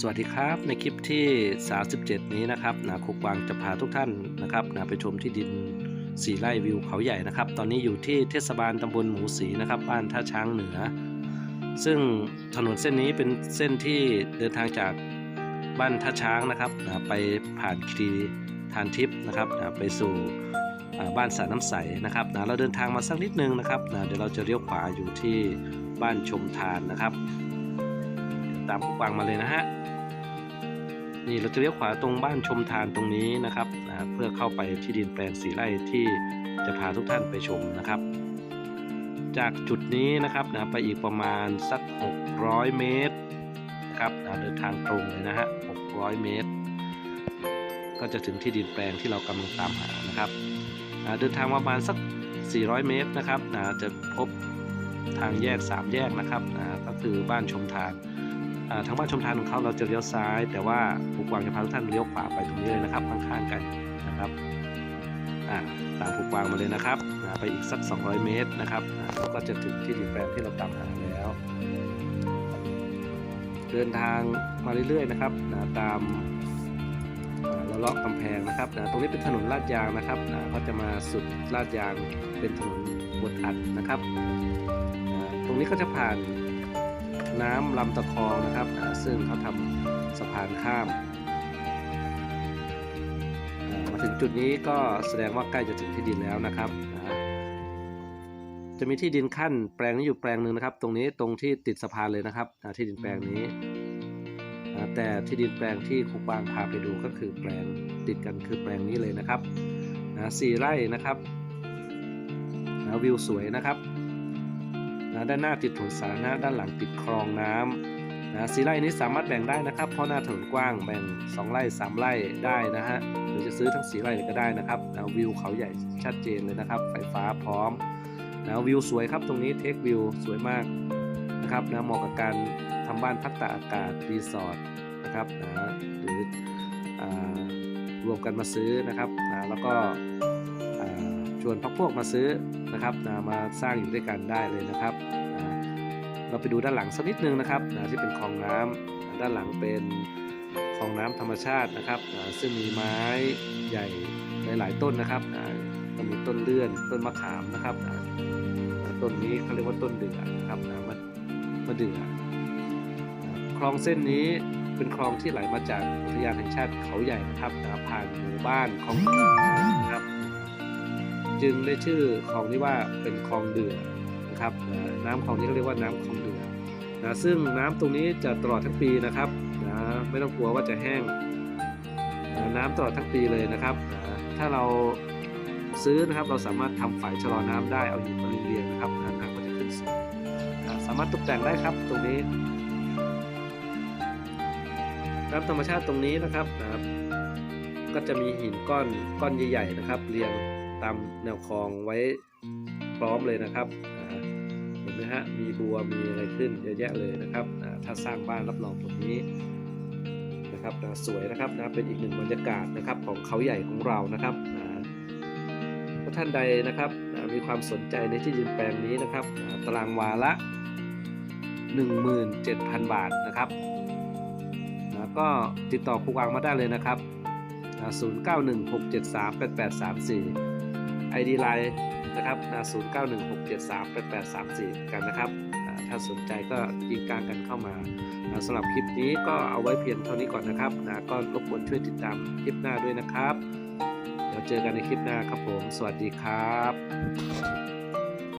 สวัสดีครับในคลิปที่ 37 นี้นะครับนะครูกวางจะพาทุกท่านนะครับนะไปชมที่ดินสีไร่วิวเขาใหญ่นะครับ ตอนนี้อยู่ที่เทศบาลตำบลหมูสีนะครับ บ้านท่าช้างเหนือ ซึ่งถนนเส้นนี้เป็นเส้นที่เดินทางจากบ้านท่าช้างนะครับนะไปผ่านคีรีทานทิพย์นะครับนะไปสู่บ้านสระน้ำใสนะครับนะเราเดินทางมาสักนิดนึงนะครับนะเดี๋ยวเราจะเลี้ยวขวาอยู่ที่บ้านชมทานนะครับ ตามผู้ฟังมาเลยนะฮะนี่เราจะเลี้ยวขวาตรงบ้านชมทานตรงนี้นะครับนะเพื่อเข้าไปที่ดินแปลงสีไร่ที่จะพาทุกท่านไปชมนะครับ จากจุดนี้นะครับนะไปอีกประมาณสัก 600 เมตรนะครับนะเดินทางตรงเลยนะฮะ 600 เมตร ก็จะถึงที่ดินแปลงที่เรากำลังตามหานะครับเดินทางประมาณสัก 400 เมตรนะครับนะจะพบทางแยก 3 แยกนะครับนะก็คือบ้านชมทาน ทางบ้านชมทานของเขาเราจะเลี้ยวซ้าย แต่ว่าผู้กวางจะพาทุกท่านเลี้ยวขวาไปตรงนี้เลยนะครับข้างๆกันนะครับตามผู้กวางมาเลยนะครับไปอีกสัก 200 เมตรนะครับเราก็จะถึงที่ดินแปลงที่เราตามหาแล้ว เดินทางมาเรื่อยๆนะครับตามอ่าละเลาะกำแพงนะครับนะตรงนี้เป็นถนนลาดยางนะครับนะเขาจะมาสุดลาดยางเป็นถนนบนอัดนะครับ ตรงนี้ก็จะผ่าน น้ำลำตะคองนะครับ ซึ่งเขาทำสะพานข้าม มาถึงจุดนี้ก็แสดงว่าใกล้จะถึงที่ดินแล้วนะครับ จะมีที่ดินขั้นแปลงนี้อยู่แปลงหนึ่งนะครับ ตรงนี้ตรงที่ติดสะพานเลยนะครับ ที่ดินแปลงนี้ แต่ที่ดินแปลงที่ครูปางพาไปดูก็คือแปลงติดกันคือแปลงนี้เลยนะครับสี่ไร่นะครับวิวสวยนะครับ นะด้านหน้าติดถนนสาธารณะด้านหลังติดคลองน้ำนะสีไร่นี้สามารถแบ่งได้นะครับ เพราะหน้าถนนกว้างแบ่ง 2 ไร่ 3 ไร่ได้นะฮะหรือจะซื้อทั้งสีไร่เลยก็ได้นะครับนะวิวเขาใหญ่ชัดเจนเลยนะครับ ไฟฟ้าพร้อมนะวิวสวยครับตรงนี้เทควิวสวยมากนะครับนะเหมาะกับการทำบ้านพักตากอากาศรีสอร์ทนะครับนะหรือรวมกันมาซื้อนะครับนะแล้วก็ชวนพักพวกมาซื้อ นะครับนะมาสร้างอยู่ด้วยกันได้เลยนะครับนะเราไปดูด้านหลังสักนิดนึงนะครับนะที่เป็นคลองน้ำนะด้านหลังเป็นคลองน้ำธรรมชาตินะครับนะซึ่งมีไม้ใหญ่หลาย ๆ ต้นนะครับนะก็มีต้นเลื่อนต้นมะขามนะครับนะต้นนี้เขาเรียกว่าต้นเดือนะครับนะมะมะเดือคลองเส้นนี้เป็นคลองที่ไหลมาจากอุทยานแห่งชาติเขาใหญ่นะครับนะผ่านหมู่บ้านคลองนะครับ จึงได้ชื่อคลองนี้ว่าเป็นคลองเดือนะครับนะน้ำคลองนี้ก็เรียกว่าน้ำคลองเดือนะซึ่งน้ำตรงนี้จะตลอดทั้งปีนะครับนะไม่ต้องกลัวว่าจะแห้งนะน้ำตลอดทั้งปีเลยนะครับนะถ้าเราซื้อนะครับเราสามารถทำฝายชะลอน้ำได้เอาหินมาเรียงนะครับน้ำก็จะขึ้นสูงนะสามารถตกแต่งได้ครับตรงนี้น้ำธรรมชาติตรงนี้นะครับนะครับก็จะมีหินก้อนก้อนใหญ่ๆนะครับ เรียง ตามแนวคลองไว้พร้อมเลยนะครับเห็นไหมฮะมีบัวมีอะไรขึ้นเยอะแยะเลยนะครับถ้าสร้างบ้านรับรองตรงนี้นะครับสวยนะครับนะเป็นอีกหนึ่งบรรยากาศนะครับของเขาใหญ่ของเรานะครับถ้าท่านใดนะครับมีความสนใจในที่ดินแปลงนี้นะครับตารางวาละ 17,000 บาทนะครับแล้วก็ติดต่อครูวางมาได้เลยนะครับ 0916738834 ID Line นะครับ0916738834 กันนะครับ ถ้าสนใจก็ยิงกลางกันเข้ามาอ่าสำหรับคลิปนี้ก็เอาไว้เพียงเท่านี้ก่อนนะครับนะก็รบกวนช่วยติดตามคลิปหน้าด้วยนะครับ เดี๋ยวเจอกันในคลิปหน้าครับผม สวัสดีครับ